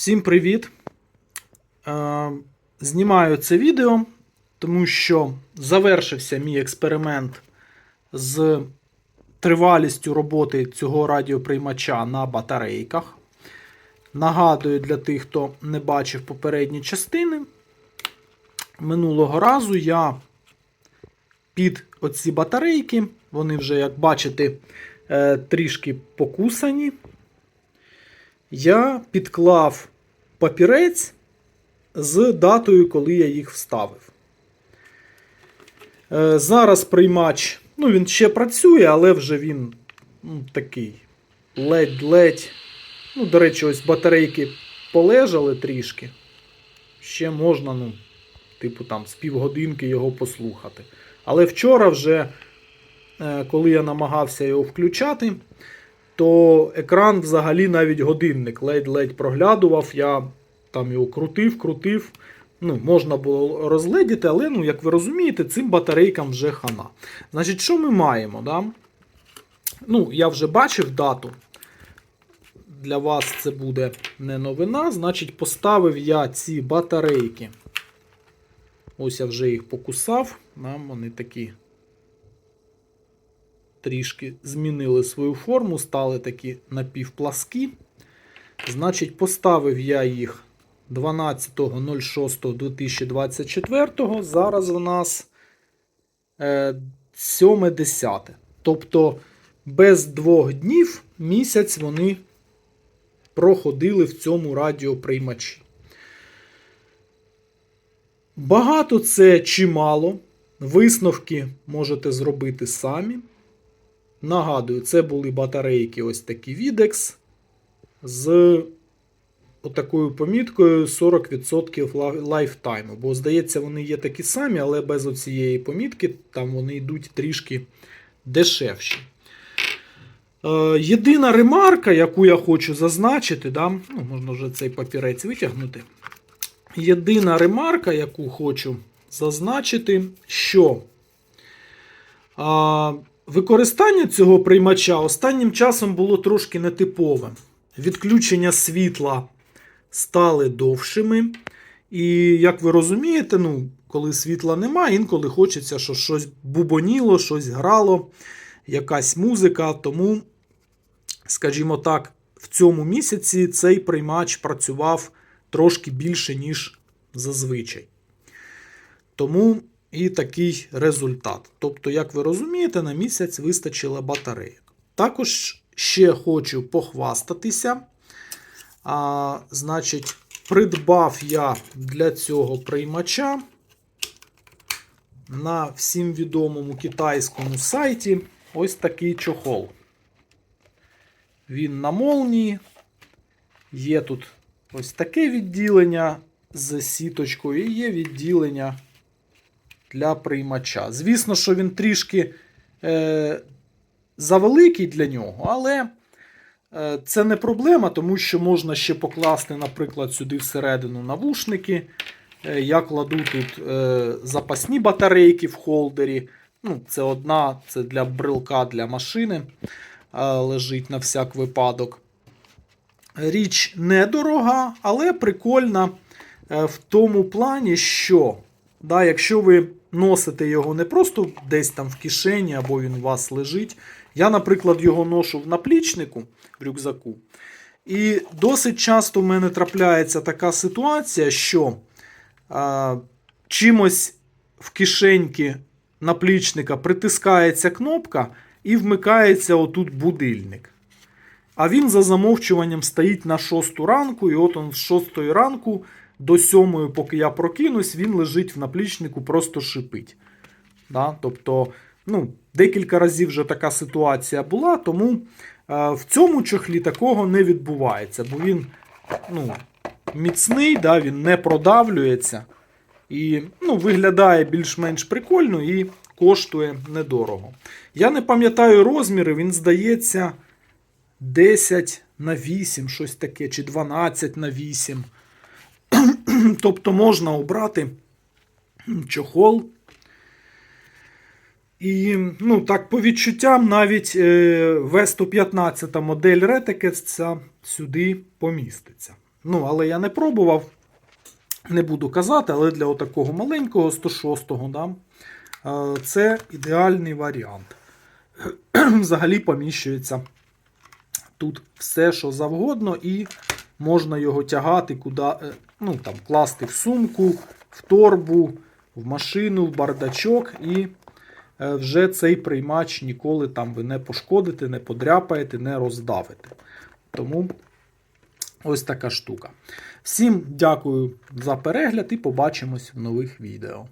Всім привіт! Е, Знімаю це відео, тому що завершився мій експеримент з тривалістю роботи цього радіоприймача на батарейках. Нагадую для тих, хто не бачив попередні частини. Минулого разу я під оці батарейки, вони вже, як бачите, е, трішки покусані я підклав папірець з датою, коли я їх вставив. Е, Зараз приймач, ну він ще працює, але вже він ну, такий ледь-ледь. Ну, до речі, ось батарейки полежали трішки. Ще можна, ну, типу, там, з півгодинки його послухати. Але вчора вже, е, коли я намагався його включати, то екран взагалі навіть годинник ледь-ледь проглядував. Я там його крутив, крутив. Ну, Можна було розгледіти, але, ну, як ви розумієте, цим батарейкам вже хана. Значить, що ми маємо? Да? Ну, Я вже бачив дату. Для вас це буде не новина. Значить, поставив я ці батарейки. Ось я вже їх покусав. Да? Вони такі трішки змінили свою форму, стали такі напівпласкі. Значить, поставив я їх 12.06.2024. Зараз у нас е, 7.10. Тобто без двох днів місяць вони проходили в цьому радіоприймачі. Багато це чи мало. Висновки можете зробити самі. Нагадую, це були батарейки ось такі Videx з отакою поміткою 40% лайфтайму. Бо, здається, вони є такі самі, але без оцієї помітки там вони йдуть трішки дешевші. Е, єдина ремарка, яку я хочу зазначити, да, ну, можна вже цей папірець витягнути. Єдина ремарка, яку хочу зазначити, що. А, Використання цього приймача останнім часом було трошки нетипове. Відключення світла стали довшими. І, як ви розумієте, ну, коли світла немає, інколи хочеться, щоб щось бубоніло, щось грало, якась музика. Тому, скажімо так, в цьому місяці цей приймач працював трошки більше, ніж зазвичай. Тому і такий результат. Тобто, як ви розумієте, на місяць вистачило батарейок. Також ще хочу похвастатися. А, Значить, придбав я для цього приймача на всім відомому китайському сайті ось такий чохол. Він на молнії. Є тут ось таке відділення з сіточкою, і є відділення для приймача. Звісно, що він трішки е, завеликий для нього, але е, це не проблема, тому що можна ще покласти, наприклад, сюди всередину навушники. Е, я кладу тут е, запасні батарейки в холдері. Ну, Це одна, це для брелка для машини. Е, лежить на всяк випадок. Річ недорога, але прикольна е, в тому плані, що да, якщо ви носите його не просто десь там в кишені або він у вас лежить. Я, наприклад, його ношу в наплічнику в рюкзаку. І досить часто в мене трапляється така ситуація, що а, чимось в кишеньки наплічника притискається кнопка і вмикається отут будильник. А він за замовчуванням стоїть на 6 ранку, і от он з 6 ранку до 7, поки я прокинусь, він лежить в наплічнику, просто шипить. Да? Тобто, ну, декілька разів вже така ситуація була, тому е, в цьому чохлі такого не відбувається, бо він ну, міцний, да? він не продавлюється і ну, виглядає більш-менш прикольно і коштує недорого. Я не пам'ятаю розміри, він здається 10 на 8, щось таке, чи 12 на 8. Тобто можна обрати чохол. І, ну, так, по відчуттям, навіть е, V115 модель Retekets сюди поміститься. Ну, але я не пробував. Не буду казати, але для отакого маленького 106-го, да, е, це ідеальний варіант. Взагалі поміщується тут все, що завгодно, і можна його тягати куди, е, ну, там, класти в сумку, в торбу, в машину, в бардачок, і е, вже цей приймач ніколи там ви не пошкодите, не подряпаєте, не роздавите. Тому ось така штука. Всім дякую за перегляд і побачимось в нових відео.